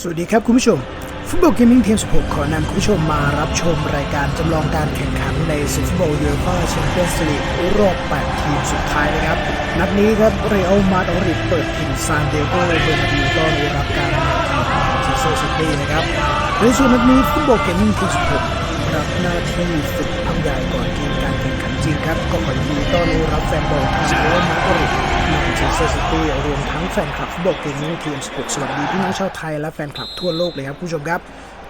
สวัสดีครับคุณผู้ชม ฟุตบอลเกมมิ่งเทม16 ขอนำคุณผู้ชมมารับชมรายการจำลองการแข่งขันในศึกฟุตบอลยูโรปาแชมเปี้ยนส์ลีกรอบ 8 ทีมสุดท้ายนะครับ นัดนี้ครับเรอัลมาดริดเปิดถิ่นซานเดโกเบอร์นาบิวต้อนรับการมาทีมแมนเชสเตอร์ซิตี้นะครับในส่วนนัดนี้ฟุตบอลเกมมิ่งเทม16 รับหน้าที่ฝึกทำใหญ่ก่อนเกมการแข่งขันจริงครับ ก็ขอยินดีต้อนรับแฟนบอลทางเรอัลมาดริด แมนเชสเตอร์ซิตี้รวมทั้งแฟนคลับฟุตบอลเกมมิ่งทีม16สวัสดีพี่น้องชาวไทยและแฟนคลับทั่วโลกเลยครับคุณผู้ชมครับ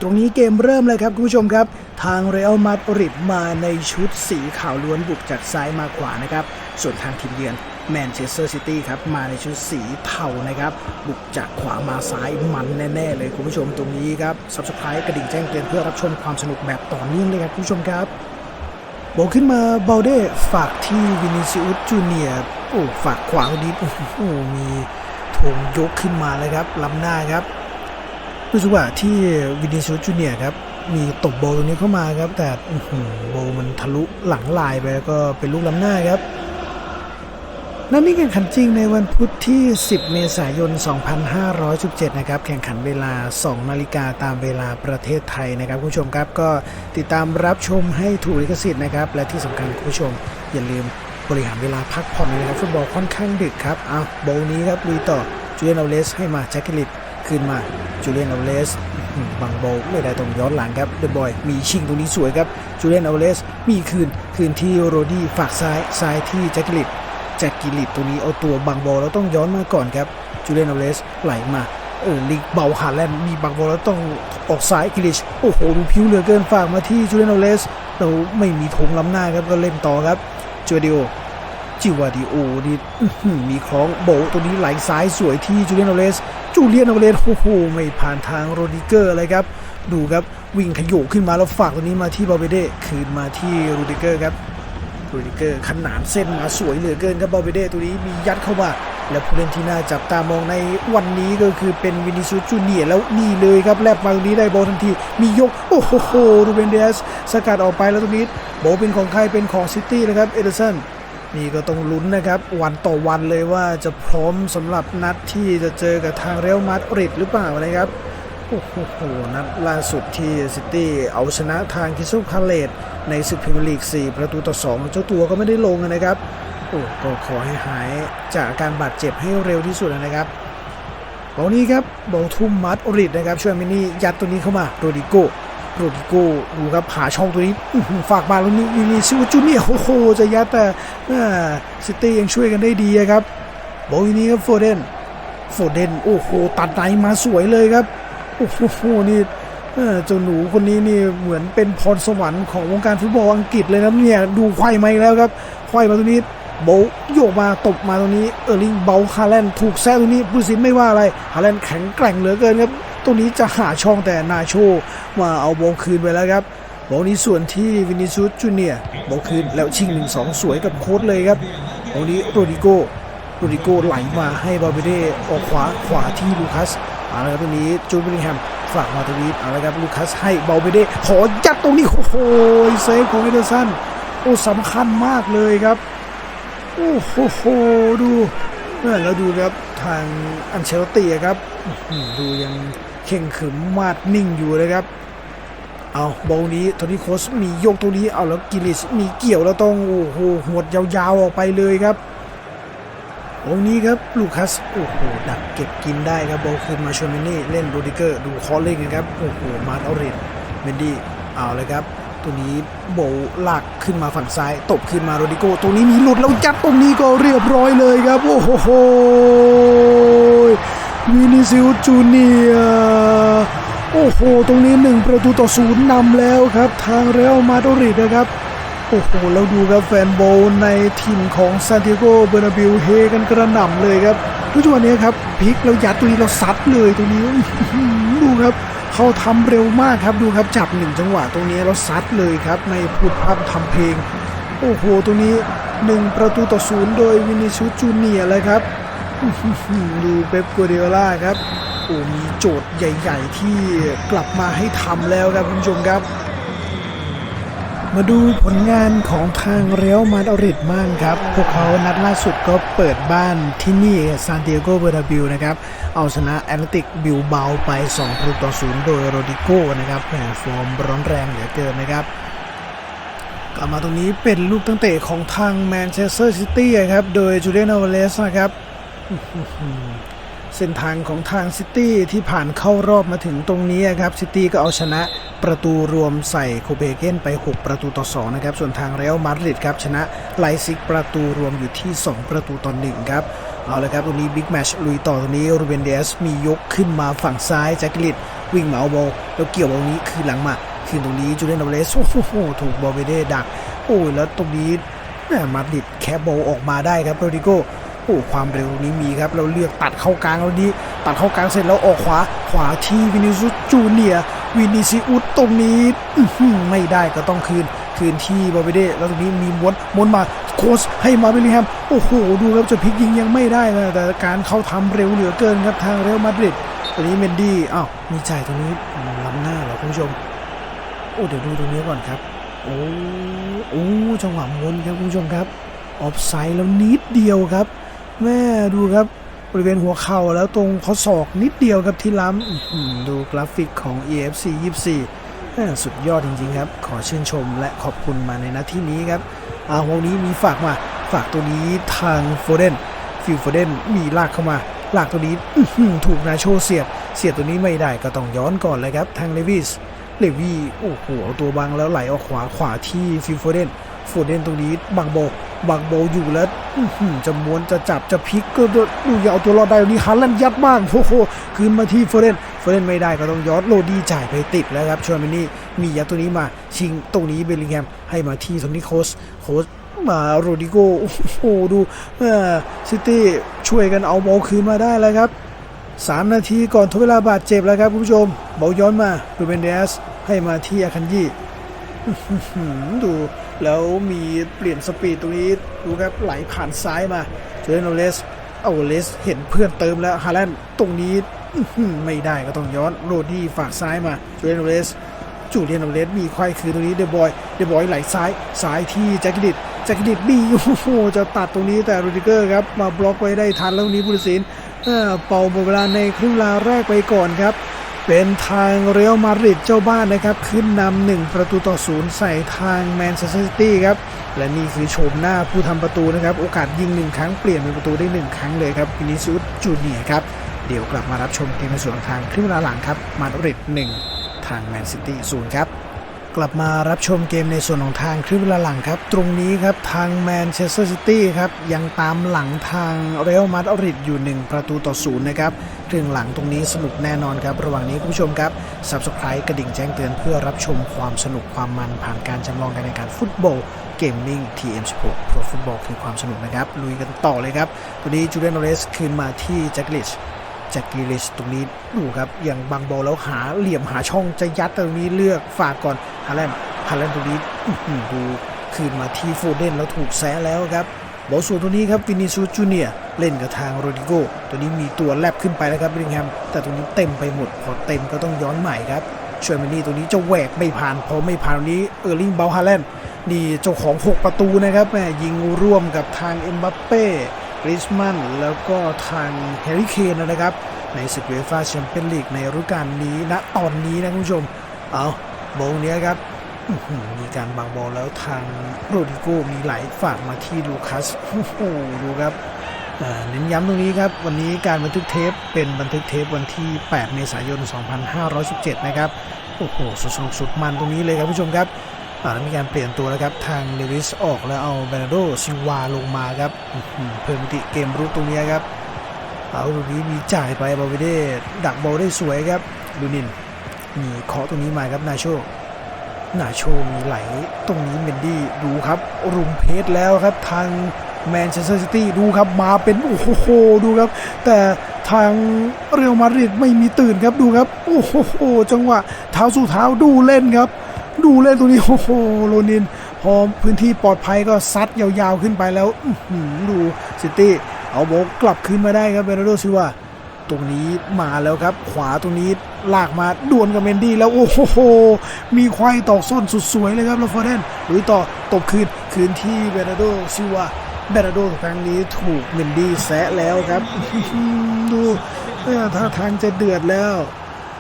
ตรงนี้เกมเริ่มเลยครับคุณผู้ชมครับ ทางเรอัลมาดริดมาในชุดสีขาวล้วนบุกจากซ้ายมาขวานะครับ ส่วนทางทีมเยือนแมนเชสเตอร์ซิตี้ครับมาในชุดสีเทานะครับ บุกจากขวามาซ้ายมันแน่ๆเลยคุณผู้ชมตรงนี้ครับซับสไครต์กระดิ่งแจ้งเตือนเพื่อรับชมความสนุกแบบต่อเนื่องเลยครับคุณผู้ชมครับโบกขึ้นมาเบลเด้ฝากที่วินิซิอุสจูเนียร์ โอ้ฝากขวาดีโอ้โหมีธงยกขึ้นมาเลยครับล้ำหน้าครับรู้สึกว่าที่วินิซิอุสจูเนียครับมีตบโบตรงนี้เข้ามาครับ แต่อื้อหือโบมันทะลุหลังลายไปแล้วก็เป็นลูกล้ำหน้าครับนัดนี้แข่งขันจริงในวันพุธที่ 10 เมษายน 2517 นะครับ แข่งขันเวลา 2 นาฬิกาตามเวลาประเทศไทยนะครับคุณผู้ชมครับก็ติดตามรับชมให้ถูกลิขสิทธิ์นะครับ และที่สำคัญคุณผู้ชมอย่าลืม บริหารเวลาพักผ่อนนะครับฟุตบอลค่อนข้างดึกครับเอาโบนี้ครับลุยต่อจูเลียนเอาเลสให้มาแจ็คกิลิตคืนมาจูเลียนเอาเลสบังโบไม่ได้ตรงย้อนหลังครับเดอะบอยมีชิงตรงนี้สวยครับจูเลียนเอาเลสมีคืนคืนที่โรดี้ฝากซ้ายซ้ายที่แจ็คกิลิตแจ็คกิลิตตัวนี้เอาตัวบังบอลแล้วต้องย้อนมาก่อนครับจูเลียนอเลสไหลมาเออลิกเบาหาแลนด์มีบังบอลแล้วต้องออกซ้ายกิลิชโอ้โหดูผิวเหลือเกินฝากมาที่จูเลียนอเลสเราไม่มีธงล้ำหน้าครับก็เล่นต่อครับ จูเดีโอจิวาดิโอนี่มีคล้องโบตัวนี้ไหลซ้ายสวยที่จูเลียนอเลสจูเลียนอเลสโอ้โหไม่ผ่านทางโรดิเกอร์เลยครับ ดูครับวิ่งขยโยกขึ้นมาแล้วฝากตัวนี้มาที่บาเบเดคืนมาที่โรดิเกอร์ครับโรดิเกอร์ขนานเส้นมาสวยเหลือเกินครับบาเบเดตัวนี้มียัดเข้ามา และผู้เล่นที่น่าจับตามองในวันนี้ก็คือเป็นวินิซูจูเนียแล้วนี่เลยครับแลบมาตรงนี้ได้บอลทันที มียก โอ้โหรูเบนเดสสกัดออกไปแล้วตรงนี้โบลเป็นของใครเป็นของซิตี้นะครับเอเดอร์สันนี่ก็ต้องลุ้นนะครับ วันต่อวันเลยว่าจะพร้อมสำหรับนัดที่จะเจอกับทางเรอัลมาดริดหรือเปล่านะครับโอ้โห นัดล่าสุดที่ซิตี้เอาชนะทางคิซูพาเลตในศึกพรีเมียร์ลีก 4 ประตูต่อ 2 เจ้าตัวก็ไม่ได้ลงนะครับ โอ้ก็ขอให้หายจากอาการบาดเจ็บให้เร็วที่สุดนะครับบอลนี้ครับบอลทุ่มมัดอริดนะครับ ช่วยมินี่ยัดตัวนี้เข้ามาโรดิโกโรดิโกดูครับหาช่องตัวนี้ฝากมาแล้วนี่นี่นี่ซิวจูเนียโอ้โหจะยัดแต่ซิตี้ยังช่วยกันได้ดีครับบอลนี้ครับโฟเดนโฟเดนโอ้โหตัดในมาสวยเลยครับโอ้โหนี่เจ้าหนูคนนี้นี่เหมือนเป็นพรสวรรค์ของวงการฟุตบอลอังกฤษเลยนะเนี่ยดูไขว้มาอีกแล้วครับไขว้มาตรงนี้ โบโยกมาตบมาตรงนี้เออร์ลิงเบาฮาแลนด์ถูกแซะตรงนี้ผู้สินไม่ว่าอะไรฮาแลนด์แข็งแกร่งเหลือเกินครับตรงนี้จะหาช่องแต่นาโชมาเอาโบคืนไปแล้วครับโบนี้ส่วนที่วินิซูสจูเนียโบคืนแล้วชิงหนึ่งสองสวยกับโค้ดเลยครับโบลนี้โรดิโกโรดิโกไหลมาให้บาเบเดออกขวาขวาที่ลูคัสอาละครับตรงนี้จูนเบลลิแฮมฝากมาตรงนี้อาละครับลูคัสให้บาเบเดขอยัดตรงนี้โอ้โหเซฟของเอเดอร์สันโอ้สำคัญมากเลยครับ โอ้โหดูนั่แล้วดูครับทางอันเชลตีครับดูยังเข่งขึมมาดนิ่งอยู่เลยครับ เอาบอลนี้โทนี่โคสมีโยกตรงนี้เอาแล้วกิลิชมีเกี่ยวแล้วต้องโอ้โหหวดยาวๆออกไปเลยครับตรงนี้ครับลูคัสโอ้โหดักเก็บกินได้ครับบอลคืนมาชวนมินี่เล่นโรดิเกอร์ดูคอเล่นครับโอ้โหมาตเอาเรนเมนดี้เอาเลยครับ ตัวนี้โบว์ลากขึ้นมาฝั่งซ้าย ตบขึ้นมาโรดิโกตรงนี้มีหลุดแล้วยัดตรงนี้ก็เรียบร้อยเลยครับ โอ้โหวินิซิลจูเนียโอ้โห ตรงนี้หนึ่งประตูต่อศูนย์นำแล้วครับ ทางเรอัลมาดริดนะครับ โอ้โห แล้วดูครับแฟนบอลในทีมของซานติโกเบอร์นาบิวเฮกันกระหน่ำเลยครับทุกวันนี้ครับพลิกแล้วยัดตัวนี้เราซัดเลยตรงนี้ดูครับ เขาทำเร็วมากครับดูครับจับหนึ่งจังหวะตรงนี้แล้วซัดเลยครับในพูดพร่ำทำเพลง โอ้โหตรงนี้หนึ่งประตูต่อศูนย์โดยวินิชูจูเนียเลยครับดูเป๊ปกัวเดล่าครับโอ้มีโจทย์ใหญ่ ๆ ที่กลับมาให้ทำแล้วครับคุณผู้ชมครับ มาดูผลงานของทางเรอัลมาดริดบ้างครับ พวกเขานัดล่าสุดก็เปิดบ้านที่นี่ซานติอโกเบอร์นาบิวนะครับ เอาชนะแอตเลติกบิลเบาไป2ประตูต่อ0โดยโรดิโก้นะครับแหมฟอร์มร้อนแรงเหลือเกินนะครับกลับมาตรงนี้เป็นลูกตั้งเตะของทางแมนเชสเตอร์ซิตี้ครับ โดยจูเลียนอเวเลสนะครับ เส้นทางของทางซิตี้ที่ผ่านเข้ารอบมาถึงตรงนี้ครับซิตี้ก็เอาชนะประตูรวมใส่โคเปนเฮเกนไป 6 ประตูต่อ 2 นะครับ ส่วนทางเรอัลมาดริดครับ ชนะไลซิกประตูรวมอยู่ที่ 2 ประตูต่อ 1 ครับ เอาละครับตรงนี้บิ๊กแมชลุยต่อตรงนี้รูเบนเดสมียกขึ้นมาฝั่งซ้ายแจ็คกิลิตวิ่งมาเอาบอลแล้วเกี่ยวบอลนี้คืนหลังมาคืนตรงนี้จูเลียนอเวเลสโอ้โหถูกบอลเวเดดัก โอ้ยแล้วตรงนี้มาดริดแคบโบลออกมาได้ครับโรดิโก โอ้ความเร็วนี้มีครับ เราเลือกตัดเข้ากลางแล้วนี้ ตัดเข้ากลางเสร็จแล้วออกขวา ขวาที่วินิซุสจูเนียวินิซิอุสตรงนี้ไม่ได้ก็ต้องคืน คืนที่บาเบเดแล้วตรงนี้มีม้วนม้วนมาโคสให้มาเบลิแฮมโอ้โห ดูครับจะพลิกยิงยังไม่ได้นะแต่การเข้าทำเร็วเหลือเกินครับทางเรอัลมาดริดตรงนี้เมนดี้อ้าวมีจ่ายตรงนี้ล้ำหน้าเหรอคุณผู้ชมโอ้เดี๋ยวดูตรงนี้ก่อนครับโอ้โอ้จังหวะมวนครับคุณผู้ชมครับออฟไซด์แล้วนิดเดียวครับ แม่ดูครับบริเวณหัวเข่าแล้วตรงข้อศอกนิดเดียวครับที่ล้ำดูกราฟิกของ EFC 24แม่สุดยอดจริงๆครับ ขอชื่นชมและขอบคุณมาในนาที่นี้ครับอาวันนี้มีฝากมา ฝากตัวนี้ทางโฟเดนฟิลโฟเดนมีลากเข้ามา ลากตัวนี้ถูกนาโชเสียบ เสียบตัวนี้ไม่ได้ก็ต้องย้อนก่อนเลยครับ ทางเลวิสเลวีโอ้โหตัวบังแล้วไหลออกขวาขวาที่ฟิลโฟเดนโฟเดนตรงนี้บังโบ บังโบอยู่แล้วจะม้วนจะจับจะพลิกก็ดูดูอย่าเอาตัวรอดได้ตรงนี้ฮันลันยัดบ้างโอ้โหคืนมาที่โฟเดนโฟเดนไม่ได้ก็ต้องย้อนโรดีจ่ายไปติดแล้วครับชวนมินี่มียัดตัวนี้มาชิงตรงนี้เบลลิงแฮมให้มาที่โทนี่โคสโคสมาโรดิโกโอ้โหดูเออซิตี้ช่วยกันเอาบอลคืนมาได้แล้วครับ 3 นาทีก่อนทดเวลาบาดเจ็บแล้วครับคุณผู้ชมเบาย้อนมาดูเบนเดสให้มาที่อาคันยี่ ดูแล้วมีเปลี่ยนสปีดตรงนี้ดูครับไหลผ่านซ้ายมาเจอโนเลสเอาเลสเห็นเพื่อนเติมแล้วฮาแลนด์ตรงนี้ไม่ได้ก็ต้องย้อนโรดี้ฝากซ้ายมาเจอโนเลสจูเลียนโนเลสมีควายคือตรงนี้เดบอยเดบอยไหลซ้ายซ้ายที่แจ็คกิดิตแจ็คกิดิตมีโอ้โหจะตัดตรงนี้แต่โรดิเกอร์ครับมาบล็อกไว้ได้ทันแล้วนี้ผู้ตัดสินเอ่อเป่าหมดเวลาในครึ่งเวลาแรกไปก่อนครับ เป็นทางเรอัลมาดริดเจ้าบ้านนะครับ ขึ้นนำหนึ่งประตูต่อศูนย์ใส่ทางแมนเชสเตอร์ซิตี้ครับ และนี่คือโฉมหน้าผู้ทำประตูนะครับ โอกาสยิงหนึ่งครั้งเปลี่ยนเป็นประตูได้หนึ่งครั้งเลยครับวินิซิอุสจูเนียครับ เดี๋ยวกลับมารับชมเกมในส่วนทางครึ่งเวลาหลังครับมาดริดหนึ่งทางแมนซิตี้ศูนย์ครับกลับมารับชมเกมในส่วนของทางครึ่งเวลาหลังครับ ตรงนี้ครับทางแมนเชสเตอร์ซิตี้ครับยังตามหลังทางเรอัลมาดริดอยู่ 1 ประตูต่อศูนย์นะครับ ครึ่งหลังตรงนี้สนุกแน่นอนครับ ระหว่างนี้คุณผู้ชมครับ Subscribe กระดิ่งแจ้งเตือนเพื่อรับชมความสนุกความมันผ่านการจำลองการแข่งขันฟุตบอลเกมมิ่ง TM16 เพราะฟุตบอลคือความสนุกนะครับ ลุยกันต่อเลยครับตัวนี้จูเลียนโนเรสคืนมาที่แจ็คลิชแจ็คกิลิชตรงนี้ดูครับอย่างบางบอลแล้วหาเหลี่ยมหาช่องจะยัดตรงนี้เลือกฝากก่อนฮาแลนด์ฮาแลนด์ตรงนี้อื้อหือดูคืนมาที่โฟเดนแล้วถูกแซะแล้วครับ บอลส่วนตัวนี้ครับวินิซูจูเนียเล่นกับทางโรดิโกตัวนี้มีตัวแลบขึ้นไปแล้วครับเบริงแฮมแต่ตรงนี้เต็มไปหมดพอเต็มก็ต้องย้อนใหม่ครับช่วยมานี่ตัวนี้จะแหวกไม่ผ่านพอไม่ผ่านตรงนี้เออร์ลิงเบลฮาแลนด์นี่เจ้าของ 6 ประตูนะครับแม่ยิงร่วมกับทางเอ็มบัปเป้ริสมันแล้วก็ทางแฮร์รี่เคนนะครับในศึกเวฟ่าแชมเปี้ยนลีกในฤดูกาลนี้ณตอนนี้นะคุณผู้ชม เอาโบงนี้ครับ มีการบังบอลแล้วทางโรดิโกมีไหลฝากมาที่ลูคัสโอ้โหดูครับเน้นย้ำตรงนี้ครับ วันนี้การบันทึกเทปเป็นบันทึกเทปวันที่ 8 เมษายน 2517 นะครับ โอ้โห สุดสนุกสุดมันตรงนี้เลยครับผู้ชมครับอ่าแล้วมีการเปลี่ยนตัวแล้วครับทางเลวิสออกแล้วเอาเบรนโดซิวาลงมาครับเพิ่มมิติเกมรุกตรงนี้ครับ เอาตรงนี้มีจ่ายไปบาวิเดดักบอลได้สวยครับดูนินมีเคาะตรงนี้มาครับนาโช นาโชมีไหลตรงนี้เมนดี้ดูครับ รุมเพสแล้วครับทางแมนเชสเตอร์ซิตี้ดูครับมาเป็นโอ้โหดูครับ แต่ทางเรอัลมาดริดไม่มีตื่นครับดูครับ โอ้โหจังหวะเท้าสู่เท้าดูเล่นครับ ดูเล่นตรงนี้โอ้โหโรนิน พอพื้นที่ปลอดภัยก็ซัดยาวๆขึ้นไปแล้วดูซิตี้เอาโบกกลับคืนมาได้ครับเบรโดซิลวา ตรงนี้มาแล้วครับ ขวาตรงนี้ลากมาดวลกับเมนดี้แล้วโอ้โห มีควายตอกส้นสุดสวยเลยครับลาฟอร์เดนลุยต่อตบคืนคืนที่เบรนโดซิวาเบรนโดครั้งนี้ถูกเมนดี้แซะแล้วครับ ดูเออท่าทางจะเดือดแล้ว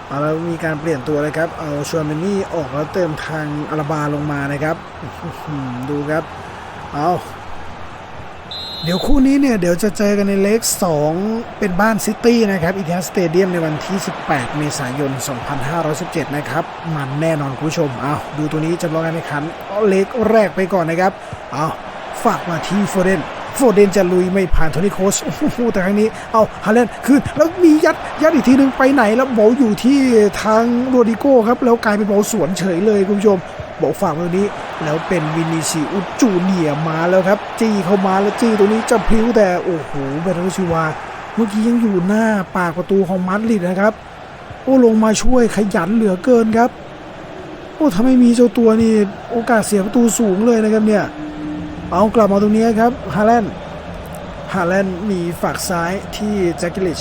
เอามีการเปลี่ยนตัวเลยครับ เอาชวนเมนนี่ออกแล้วเติมทางอาราบาลงมานะครับ ดูครับ เอา เดี๋ยวคู่นี้เนี่ย เดี๋ยวจะเจอกันในเล็ก2 เป็นบ้านซิตี้นะครับอีเทีฮัสเตเดียมในวันที่ 18 เมษายน 2517 นะครับ มันแน่นอนคุณผู้ชมเอาดูตัวนี้จำลองการแข่งขันเลกแรกไปก่อนนะครับเอาฝากมาที่โฟเดนโฟเดนจะลุยไม่ผ่านโทนี่โคสโอ้โหแต่ครั้งนี้เอาฮาเลนคืนแล้วมียัดยัดอีกทีหนึ่งไปไหนแล้วบอลอยู่ที่ทางโรดิโก้ครับแล้วกลายเป็นบอลสวนเฉยเลยคุณผู้ชมบอกฝากตรงนี้ แล้วเป็นวินิซิอุจูเนียมาแล้วครับ จี้เข้ามาแล้วจี้ตัวนี้จะพิ้วแต่โอ้โหเบรนาร์โดซิวา เมื่อกี้ยังอยู่หน้าปากประตูของมาดริดนะครับ โอ้ลงมาช่วยขยันเหลือเกินครับ โอ้ถ้าไม่มีเจ้าตัวนี่โอกาสเสียประตูสูงเลยนะครับเนี่ย เอากลับมาตรงนี้ครับฮาแลนด์ฮาแลนด์มีฝากซ้ายที่แจ็คกิลิช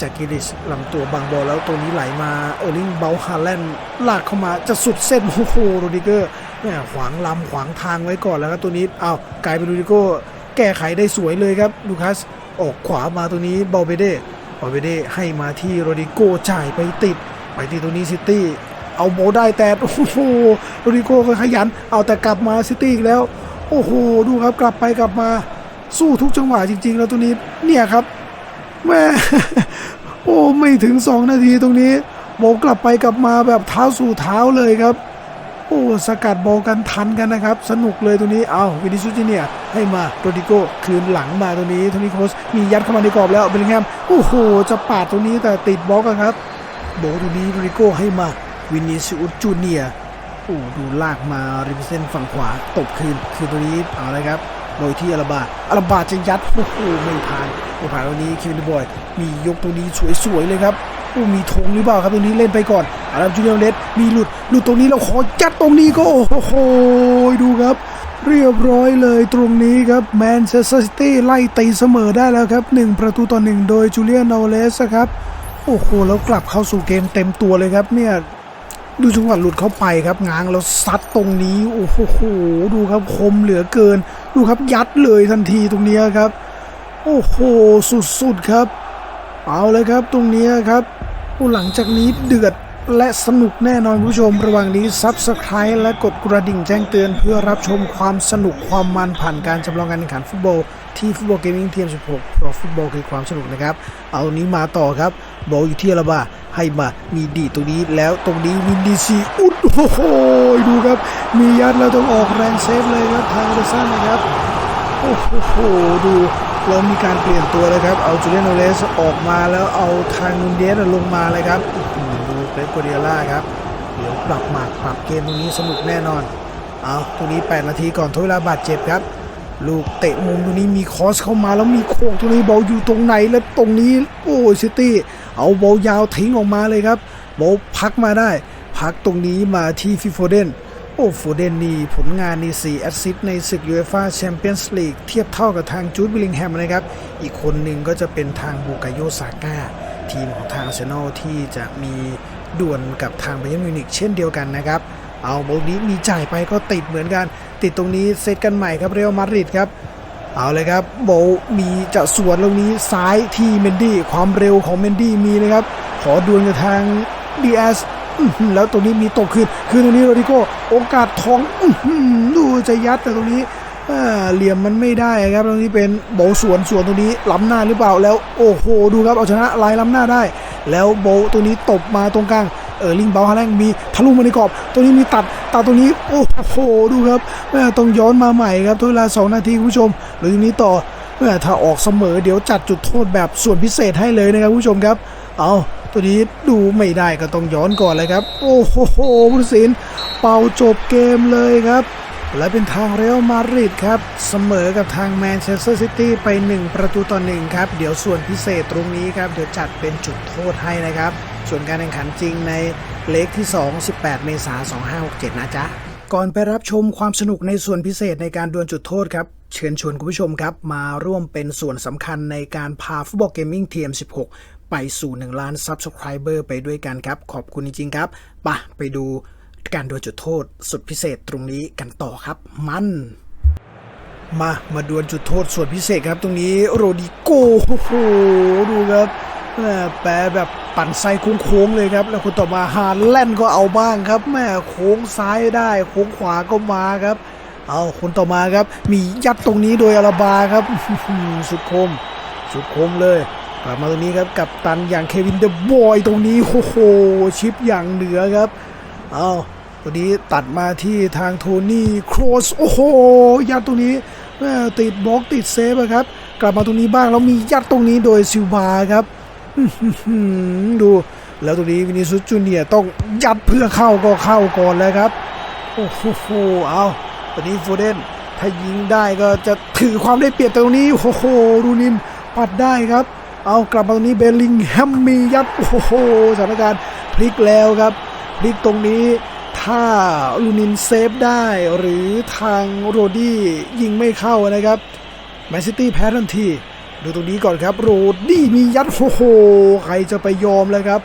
จ็คกิลิชลำตัวบังบอลแล้วตัวนี้ไหลมาเออร์ลิงเบลฮาแลนด์ลากเข้ามาจะสุดเส้นโอ้โหโรดิเกอร์แม่ขวางลำขวางทางไว้ก่อนแล้วครับตัวนี้เอากลายเป็นโรดิโก้แก้ไขได้สวยเลยครับลูคัสออกขวามาตัวนี้บอลเบเด้บอลเบเด้ให้มาที่โรดิโก้จ่ายไปติด ไปที่ตัวนี้ซิตี้เอาโบได้แต่โอ้โหโรดิโก้ก็ขยัน เอาแต่กลับมาซิตี้อีกแล้ว โอ้โหดูครับกลับไปกลับมาสู้ทุกจังหวะจริง ๆ แล้วตัวนี้เนี่ยครับ แม่โอ้ไม่ถึง 2 นาทีตรงนี้โบกลับไปกลับมาแบบเท้าสู่เท้าเลยครับ โอ้สกัดโบกันทันกันนะครับ สนุกเลยตัวนี้เอาวินิซูจิเนียให้มาโรดิโก้คืนหลังมาตัวนี้โทนี่โคสมียัดเข้ามาในกรอบแล้วเบลลิงแฮมโอ้โหจะปาดตรงนี้แต่ติดบล็อกครับ โบตัวนี้โรดิโก้ให้มาวินิซูจูเนียโอ้ดูลากมาริมเส้นฝั่งขวาตบคืนคือตัวนี้เอาเลยครับ โดยที่อาราบาอาราบาจะยัดโอ้โหไม่ผ่านไม่ผ่านตัวนี้คิวนิบอย มียกตัวนี้สวยๆเลยครับโอ้มีธงหรือเปล่าครับตัวนี้เล่นไปก่อนอาราจูเนียเลสมีหลุดหลุดตรงนี้เราขอยัดตรงนี้ก็โอ้โหดูครับ เรียบร้อยเลยตรงนี้ครับแมนเชสเตอร์ซิตี้ไล่ตีเสมอได้แล้วครับ 1 ประตูต่อ 1 โดยจูเลียนโนเลสครับ โอ้โห แล้วกลับเข้าสู่เกมเต็มตัวเลยครับเนี่ยดูจังหวะหลุดเข้าไปครับง้างแล้วซัดตรงนี้ โอ้โหดูครับคมเหลือเกิน ดูครับยัดเลยทันทีตรงนี้ครับ โอ้โหสุดๆครับ เอาเลยครับตรงนี้ครับอหลังจากนี้เดือดและสนุกแน่นอนผู้ชมระหว่างนี้ซับสไคร b e และกดกระดิ่งแจ้งเตือนเพื่อรับชมความสนุกความมันผ่านการจำลองการแข่งขันฟุตบอลที่ฟุตบอลเกมมิ่งเทียม16เพราะฟุตบอลคือความสนุกนะครับ เอานี้มาต่อครับ บอลอยู่ที่อาราบาให้มามีดีตรงนี้แล้วตรงนี้วินดีซีอุดโอ้โหดูครับ มียัดแล้วต้องออกแรงเซฟเลยครับทางเดซันนะครับโอ้โหดูเรามีการเปลี่ยนตัวเลยครับ เอาจูเลียนโนเลสออกมาแล้วเอาทางนูนเดสลงมาเลยครับดูเป๊ปโกเดียล่าครับเดี๋ยวปรับหมากปรับเกมตรงนี้สนุกแน่นอนเอาตรงนี้ 8 นาทีก่อนทดเวลาบาดเจ็บครับ ลูกเตะมุมตรงนี้มีคอสเข้ามาแล้วมีโค้งตรงนี้บอลอยู่ตรงไหนแล้วตรงนี้โอ้ซิตี้ เอาโบยาวทิ้งออกมาเลยครับโบพักมาได้ พักตรงนี้มาที่ฟิโฟเดนโอ้โฟเดนนี่ผลงานนี่4แอสซิสในศึกยูเอฟ่าแชมเปี้ยนส์ลีกเทียบเท่ากับทางจูดบิลลิงแฮมนะครับ อีกคนหนึ่งก็จะเป็นทางบูกาโยซาก้าทีมของทางอาร์เซนอลที่จะมีดวลกับทางไบเยร์นมิวนิกเช่นเดียวกันนะครับ เอาบอลนี้มีจ่ายไปก็ติดเหมือนกัน ติดตรงนี้เซตกันใหม่ครับเรอัลมาดริดครับ เอาเลยครับโบมีจะสวนตรงนี้ซ้ายที่เมนดี้ความเร็วของเมนดี้มีนะครับ ขอดวลกับทางดีเอสแล้วตรงนี้มีตกคืนคืนตรงนี้โรดิโกโอกาสทองดูจะยัดแต่ตรงนี้เหลี่ยมมันไม่ได้ครับตรงนี้เป็นโบสวนสวนตรงนี้ล้ำหน้าหรือเปล่าแล้วโอ้โหดูครับเอาชนะลายล้ำหน้าได้ แล้วโบตัวนี้ตบมาตรงกลาง เออลิงเบลฮาแลงมีทะลุมาในกรอบ ตัวนี้มีตัดตัดตรงนี้โอ้โหดูครับแม่ต้องย้อนมาใหม่ครับทุกเวลา 2 นาทีคุณผู้ชมหรือตรงนี้ต่อแม่ถ้าออกเสมอเดี๋ยวจัดจุดโทษแบบส่วนพิเศษให้เลยนะครับคุณผู้ชมครับ เอาตัวนี้ดูไม่ได้ก็ต้องย้อนก่อนเลยครับ โอ้โหผู้ตัดสินเป่าจบเกมเลยครับและเป็นทางเรอัลมาดริดครับ เสมอกับทางแมนเชสเตอร์ซิตี้ไป 1 ประตูต่อ1ครับ เดี๋ยวส่วนพิเศษตรงนี้ครับ เดี๋ยวจัดเป็นจุดโทษให้นะครับ ส่วนการแข่งขันจริงในเลกที่ 2 18 เมษายน2567 นะจ๊ะ ก่อนไปรับชมความสนุกในส่วนพิเศษในการดวลจุดโทษครับ เชิญชวนคุณผู้ชมครับ มาร่วมเป็นส่วนสำคัญในการพาฟุตบอลเกมมิ่งทีม 16 ไปสู่ 1 ล้าน Subscriber ไปด้วยกันครับ ขอบคุณจริงๆครับปะไปดูการดวลจุดโทษสุดพิเศษตรงนี้กันต่อครับ มันมา มาดวลจุดโทษส่วนพิเศษครับ ตรงนี้โรดิโกโอ้โหดูครับ แปรแบบปั่นไซโค้งๆเลยครับ แล้วคนต่อมาฮาแลนก็เอาบ้างครับแม่โค้งซ้ายได้ โค้งขวาก็มาครับ เอาคนต่อมาครับ มียัดตรงนี้โดยอาราบาครับสุดคม สุดคมเลยกลับมาตรงนี้ครับกับตันอย่างเควินเดอะบอยตรงนี้โอ้โหชิปอย่างเหนือครับเอาตัวนี้ตัดมาที่ทางโทนี่โครสโอ้โหยัดตรงนี้ติดบล็อกติดเซฟครับ กลับมาตรงนี้บ้างแล้วมียัดตรงนี้โดยซิลวาครับ ดู แล้วตรงนี้วินิซุจูเนีย์ต้องยัดเพื่อเข้าก็เข้าก่อนเลยครับ โอ้โหเอาตอนนี้โฟเดนถ้ายิงได้ก็จะถือความได้เปรียบตรงนี้โอ้โหรูนินปัดได้ครับ เอากลับมาตรงนี้เบลลิงแฮมมียัดโอ้โหสถานการณ์พลิกแล้วครับพลิกตรงนี้ถ้าลูนินเซฟได้หรือทางโรดี้ยิงไม่เข้านะครับแมนซิตี้แพ้ทันที ดูตรงนี้ก่อนครับโรดดี้มียัดโอ้โหใครจะไปยอมเลยครับ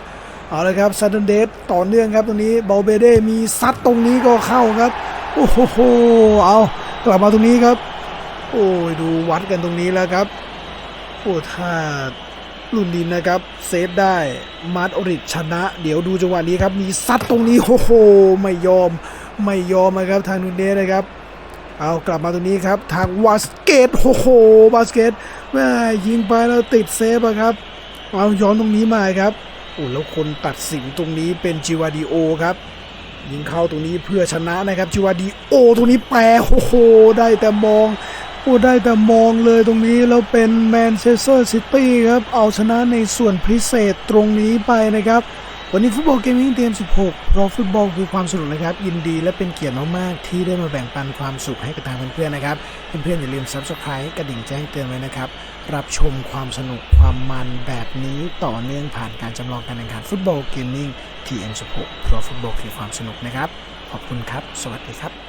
เอาละครับซันเดสต่อเนื่องครับตรงนี้เบลเบเด้มีซัดตรงนี้ก็เข้าครับโอ้โหเอากลับมาตรงนี้ครับ โอ้ยดูวัดกันตรงนี้แล้วครับโอ้ถ้าลุนดินนะครับเซฟได้มาร์ตอริชชนะ เดี๋ยวดูจังหวะนี้ครับมีซัดตรงนี้โอ้โหไม่ยอมไม่ยอมนะครับทางนุนเดสนะครับ เอากลับมาตรงนี้ครับทางวาสเกตโอ้โหบาสเกตแม่ยิงไปแล้วติดเซฟอะครับเอาย้อนตรงนี้มาครับโอ้แล้วคนตัดสินตรงนี้เป็นจิวาดิโอครับ ยิงเข้าตรงนี้เพื่อชนะนะครับจิวาดิโอตรงนี้แปรโอ้โหได้แต่มองโอ้ได้แต่มองเลยตรงนี้แล้วเป็นแมนเชสเตอร์ซิตี้ครับเอาชนะในส่วนพิเศษตรงนี้ไปนะครับ วันนี้ฟุตบอลเกมมิ่งเตม16เพราะฟุตบอลคือความสนุกนะครับ ยินดีและเป็นเกียรติมาก ๆ ที่ได้มาแบ่งปันความสุขให้กับทางเพื่อน ๆ นะครับ เพื่อน ๆ อย่าลืม Subscribe กระดิ่งแจ้งเตือนไว้นะครับ รับชมความสนุกความมันแบบนี้ต่อเนื่องผ่านการจำลองการแข่งขันฟุตบอลเกมมิ่ง TM16 เพราะฟุตบอลคือความสนุกนะครับ ขอบคุณครับ สวัสดีครับ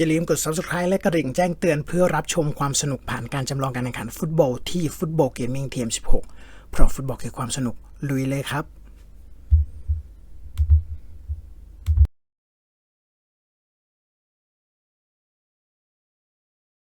อย่าลืมกด subscribe และกระดิ่งแจ้งเตือนเพื่อรับชมความสนุกผ่านการจำลองการแข่งขันฟุตบอลที่ฟุตบอลเกมมิ่งทีม16 เพราะฟุตบอลคือความสนุกลุยเลยครับ